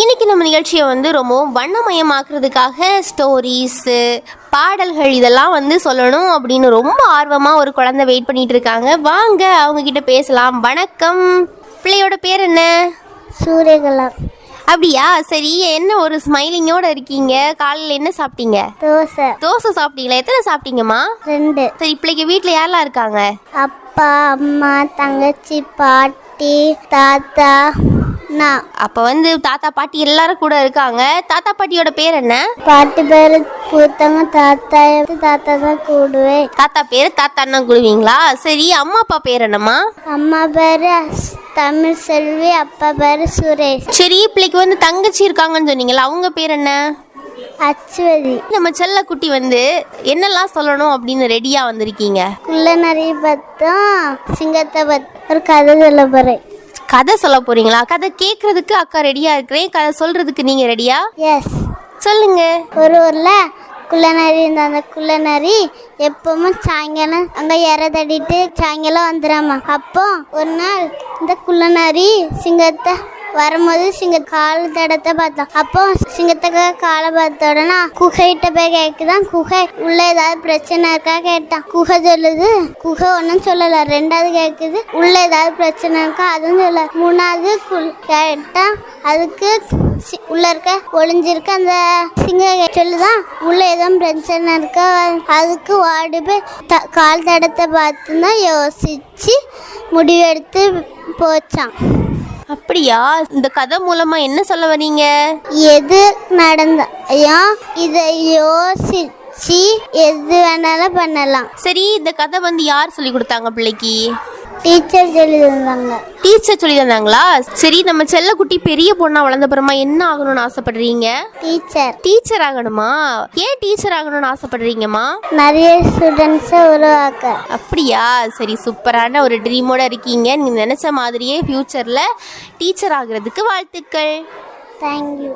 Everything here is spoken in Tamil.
இன்னைக்கு நம்ம நிகழ்ச்சியை வந்து ரொம்பவும் வண்ணமயமாக்குறதுக்காக ஸ்டோரிஸு பாடல்கள் இதெல்லாம் வந்து சொல்லணும் அப்படின்னு ரொம்ப ஆர்வமாக ஒரு குழந்தை வெயிட் பண்ணிட்டு இருக்காங்க. வாங்க அவங்க கிட்ட பேசலாம். வணக்கம். பிள்ளையோட பேர் என்ன? சூரியகலா அப்படியா? சரி என்ன ஒரு ஸ்மைலிங்கோட இருக்கீங்க? காலையில் என்ன சாப்பிட்டீங்க? தோசை. தோசை சாப்பிட்டீங்களா? எத்தனை சாப்பிட்டீங்கம்மா? ரெண்டு. சரி பிள்ளைக்கு வீட்டில் யாரெல்லாம் இருக்காங்க? அப்பா அம்மா தங்கச்சி பாட்டி தாத்தா நான் அப்போ வந்து தாத்தா பாட்டி எல்லாரும் கூட இருக்காங்க. தாத்தா பாட்டியோட பேர் என்ன? பாட்டி பேர் பூத்தவங்க தாத்தா தாத்தா தான் கூடுவேன். தாத்தா பேர் தாத்தா அண்ணா கூடுவீங்களா? சரி அம்மா அப்பா பேர் என்னம்மா? அம்மா பேர் தமிழ் செல்வி அப்பா பேர் சுரேஷ். சரி பிள்ளைக்கு வந்து தங்கச்சி இருக்காங்கன்னு சொன்னீங்களா அவங்க பேர் என்ன? அச்சுவதி. நம்ம செல்ல குட்டி வந்து என்னெல்லாம் சொல்லணும் அப்படின்னு ரெடியா வந்திருக்கீங்க? குள்ள நிறைய பார்த்தோம் சிங்கத்தை பத் ஒரு கதை சொல்ல போறேன். கதை சொல்ல போறீங்களா? கதை கேட்கறதுக்கு அக்கா ரெடியா இருக்கிறேன். கதை சொல்றதுக்கு நீங்க ரெடியா எஸ் சொல்லுங்க. ஒரு ஊரில் குள்ளநரி இருந்த அந்த குள்ளநரி எப்பவும் சாயங்காலம் அங்கே இற தட்டிட்டு சாயங்காலம் வந்துடாமா அப்போ ஒரு நாள் இந்த குள்ளநரி சிங்கத்தை வரும்போது சிங்க கால் தடத்தை பார்த்தோம். அப்போ சிங்கத்துக்கு காலை பார்த்த உடனே குகைகிட்ட போய் கேட்குதான் குகை. உள்ள ஏதாவது பிரச்சனை இருக்கா? கேட்டான். குகை சொல்லுது குகை ஒன்றும் சொல்லல. ரெண்டாவது கேட்குது உள்ள ஏதாவது பிரச்சனை இருக்கா? அதுவும் சொல்ல மூணாவது கேட்டான் அதுக்கு சி- உள்ள இருக்க ஒளிஞ்சிருக்க அந்த சிங்க சொல்லுதான் உள்ள ஏதோ பிரச்சனை இருக்கா? அதுக்கு வாடி போய் த- கால் தடத்தை பார்த்து தான் யோசிச்சு முடிவெடுத்து போச்சான் அப்படியா? இந்த கதை மூலமா என்ன சொல்ல வரீங்க எது நடந்தாயோ இதை யோசிச்சு எது வேணாலும் பண்ணலாம். சரி இந்த கதை வந்து யார் சொல்லி கொடுத்தாங்க பிள்ளைக்கு? டீச்சர் சொல்லியிருந்தாங்க. டீச்சர் சொல்லி தந்தாங்களா சரி நம்ம செல்லக்குட்டி பெரிய பொண்ணா வளர்ந்த அப்புறமா என்ன ஆகணும்னு ஆசைப்படுறீங்க? டீச்சர் டீச்சர் ஆகணுமா? ஏன் டீச்சர் ஆகணும்னு ஆசைப்படுறீங்கம்மா? நிறைய ஸ்டூடெண்ட்ஸை உருவாக்க. அப்படியா? சரி சூப்பரான ஒரு ட்ரீமோட இருக்கீங்க. நீங்க நினைச்ச மாதிரியே ஃபியூச்சர்ல டீச்சர் ஆகுறதுக்கு வாழ்த்துக்கள். தேங்க்யூ